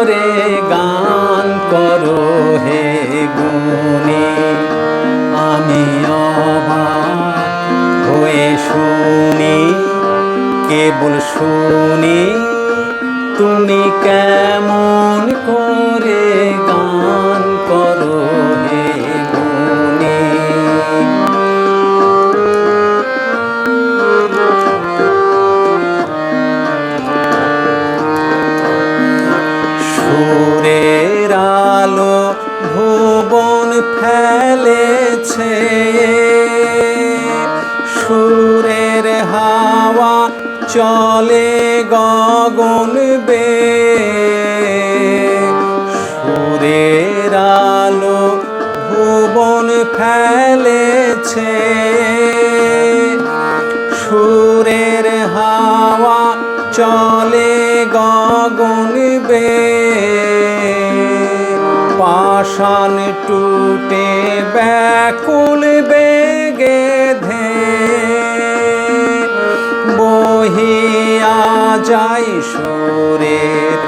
করে গান করো হে গুণে। আমি হয়ে শুনি কেবল শুনি তুমি কেমন ফেলেছে। সুরের হাওয়া চলে গগন বে সুরের আলো ভুবন ফেলেছে। সুরের হাওয়া চলে গগন বে পাষাণ টুটে ব্যাকুল বেগে ধে। বহিয়া যাই সুরের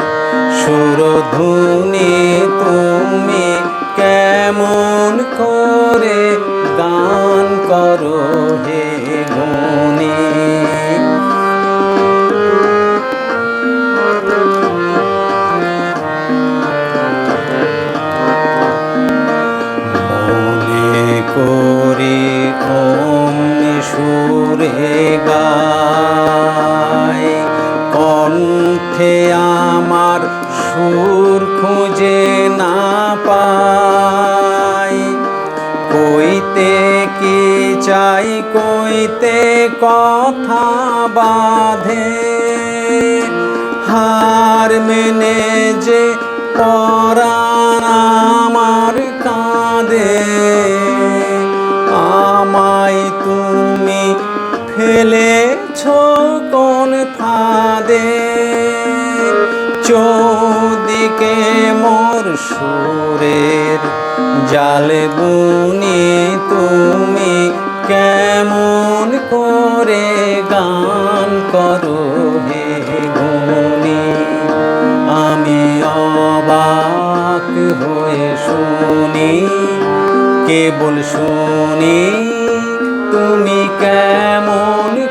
সুরধুনি তুমি কেমন করে গান করো হে গুণী গায় কণ্ঠে আমার সুর খুঁজে না পাই। কইতে কি চাই, কইতে কথা বাঁধে। হার মেনে যে পরাণ ফেলেছ কোন ফাঁদে? চৌদিকে মোর সুরের জাল বুনি তুমি কেমন করে গান করো হে গুণী? আমি অবাক হয়ে শুনি, কেবল শুনি তুমি কেমন